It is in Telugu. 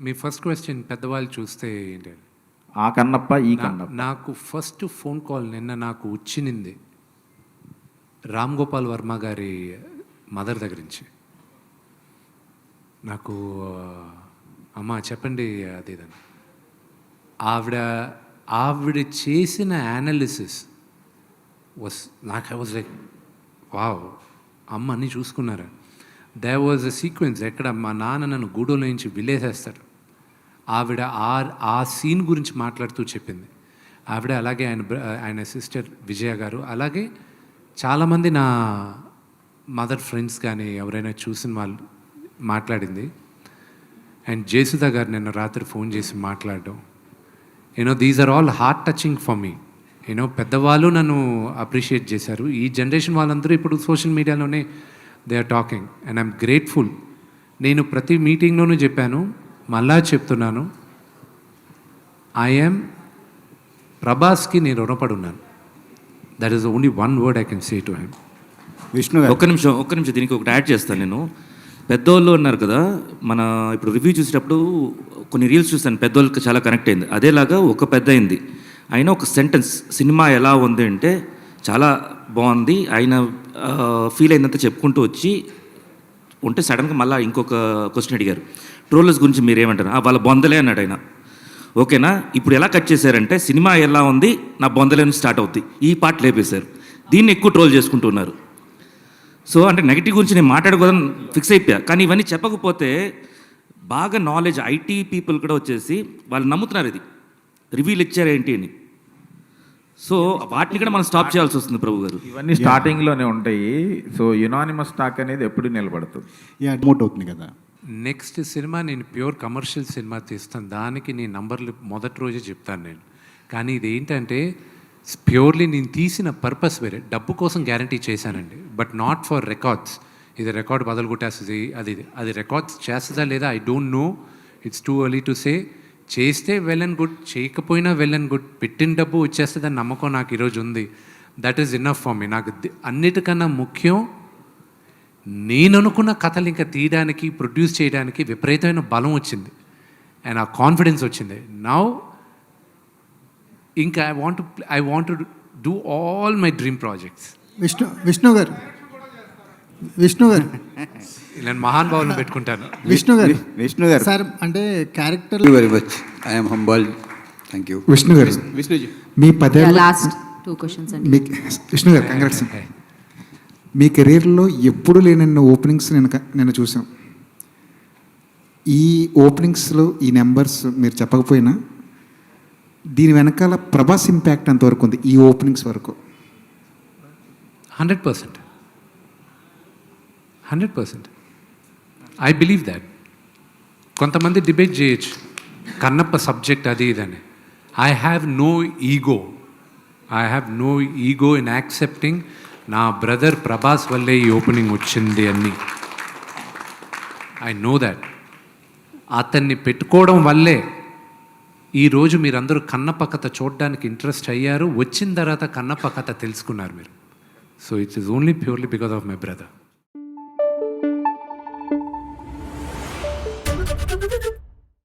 మీ ఫస్ట్ క్వశ్చన్ పెద్దవాళ్ళు చూస్తే ఏంటి? ఆ కన్నప్ప ఈ కన్నప్ప. నాకు ఫస్ట్ ఫోన్ కాల్ నిన్న నాకు వచ్చినింది. రామ్ గోపాల్ వర్మ గారి మదర్ దగ్గర నుంచి. నాకు అమ్మ చెప్పండి అది ఇదని. ఆవిడ ఆవిడ చేసిన యానాలిసిస్ వాస్ నాకు ఐ వాజ్ లైక్ వావ్ అమ్మ అన్నీ చూసుకున్నారా? దే వాజ్ అ సీక్వెన్స్ ఎక్కడ మా నాన్న నన్ను గూడోలో నుంచి విలేసేస్తాడు. ఆవిడ ఆ ఆ సీన్ గురించి మాట్లాడుతూ చెప్పింది. ఆవిడ అలాగే ఆయన ఆయన సిస్టర్ విజయ గారు అలాగే చాలామంది నా మదర్ ఫ్రెండ్స్ కానీ ఎవరైనా చూసిన వాళ్ళు మాట్లాడింది. అండ్ జేసుదా గారు నిన్న రాత్రి ఫోన్ చేసి మాట్లాడడం. You know these are all heart touching for me you know పెద్దవాళ్ళు నన్ను అప్రిషియేట్ చేశారు. ఈ జనరేషన్ వాళ్ళందరూ ఇప్పుడు social మీడియాలోనే they are talking and I'm grateful నేను ప్రతి మీటింగ్లోనూ చెప్పాను. మళ్ళా చెప్తున్నాను. ఐఎమ్ ప్రభాస్కి నేను రుణపడి ఉన్నాను that is only one word I can say to him Vishnu garu. ఒక్క నిమిషం ఒక్క నిమిషం దీనికి ఒకటి యాడ్ చేస్తాను నేను. పెద్దోళ్ళు ఉన్నారు కదా మన ఇప్పుడు రివ్యూ చూసేటప్పుడు కొన్ని రీల్స్ చూస్తాను పెద్దోళ్ళకి చాలా కనెక్ట్ అయింది. అదేలాగా ఒక పెద్ద అయింది. అయినా ఒక సెంటెన్స్ సినిమా ఎలా ఉంది అంటే చాలా బాగుంది. ఆయన ఫీల్ అయినంత చెప్పుకుంటూ వచ్చి ఉంటే సడన్గా మళ్ళీ ఇంకొక క్వశ్చన్ అడిగారు. ట్రోలర్స్ గురించి మీరేమంటారు? వాళ్ళ బొందలే అన్నాడు ఆయన. ఓకేనా? ఇప్పుడు ఎలా కట్ చేశారంటే సినిమా ఎలా ఉంది నా బొందలే స్టార్ట్ అవుద్ది. ఈ పార్ట్ లేపేశారు. దీన్ని ఎక్కువ ట్రోల్ చేసుకుంటున్నారు సో అంటే నెగిటివ్ గురించి నేను మాట్లాడుకోదని ఫిక్స్ అయిపోయా. కానీ ఇవన్నీ చెప్పకపోతే బాగా నాలెడ్జ్ ఐటీ పీపుల్ కూడా వచ్చేసి వాళ్ళు నమ్ముతున్నారు ఇది. రివ్యూలు ఇచ్చారు ఏంటి అని. సో వాటిని కూడా మనం స్టాప్ చేయాల్సి వస్తుంది ప్రభు గారు. ఇవన్నీ స్టార్టింగ్లోనే ఉంటాయి. సో యునానిమస్ టాక్ అనేది ఎప్పుడు నిలబడుతుంది యా మోట్ అవుతుంది కదా. నెక్స్ట్ సినిమా నేను ప్యూర్ కమర్షియల్ సినిమా తీస్తాను. దానికి నీ నంబర్లు మొదటి రోజే చెప్తాను నేను. కానీ ఇది ఏంటంటే ప్యూర్లీ నేను తీసిన పర్పస్ వేరే. డబ్బు కోసం గ్యారంటీ చేశానండి. బట్ నాట్ ఫర్ రికార్డ్స్ ఇది రికార్డ్ బదులు కొట్టేస్తుంది అది ఇది. అది రికార్డ్స్ చేస్తుందా లేదా I don't know it's too early to say చేస్తే వెల్ అండ్ గుడ్ చేయకపోయినా వెల్ అండ్ గుడ్ పెట్టిన డబ్బు వచ్చేస్తుందని నమ్మకం నాకు ఈరోజు ఉంది. That is enough for me నాకు అన్నిటికన్నా ముఖ్యం నేను అనుకున్న కథలు ఇంకా తీయడానికి ప్రొడ్యూస్ చేయడానికి విపరీతమైన బలం వచ్చింది. అండ్ ఆ కాన్ఫిడెన్స్ వచ్చింది. నౌ ఇంకా I want I want do all my dream projects Vishnu Vishnu garu Vishnu garu. నేను మహాన్ భావులను పెట్టుకుంటాను. విష్ణు గారు. విష్ణు గారు. సార్ అంటే character very much I'm humble thank you Vishnu garu. Vishnuji. మీ పదేళ్ళ లాస్ట్ టూ క్వశ్చన్స్ అండి. మీ విష్ణు గారు కంగ్రాట్స్ మీ కెరీర్లో ఎప్పుడు లేనన్న ఓపెనింగ్స్ నేను నేను చూసాం ఈ ఓపెనింగ్స్లో ఈ నెంబర్స్ మీరు చెప్పకపోయినా దీని వెనకాల ప్రభాస్ ఇంపాక్ట్ అంతవరకు ఉంది ఈ ఓపెనింగ్స్ వరకు? Hundred percent. Hundred percent. I believe that కొంతమంది డిబేట్ చేయొచ్చు. కన్నప్ప సబ్జెక్ట్ అది ఇదని. I have no ego I have no ego in accepting నా బ్రదర్ ప్రభాస్ వల్లే ఈ ఓపెనింగ్ వచ్చింది అని. ఐ నో దాట్ అతన్ని పెట్టుకోవడం వల్లే ఈరోజు మీరందరూ కన్నప్ప కథ చూడడానికి ఇంట్రెస్ట్ అయ్యారు. వచ్చిన తర్వాత కన్నప్ప కథ తెలుసుకున్నారు మీరు. So it's is only purely because of my brother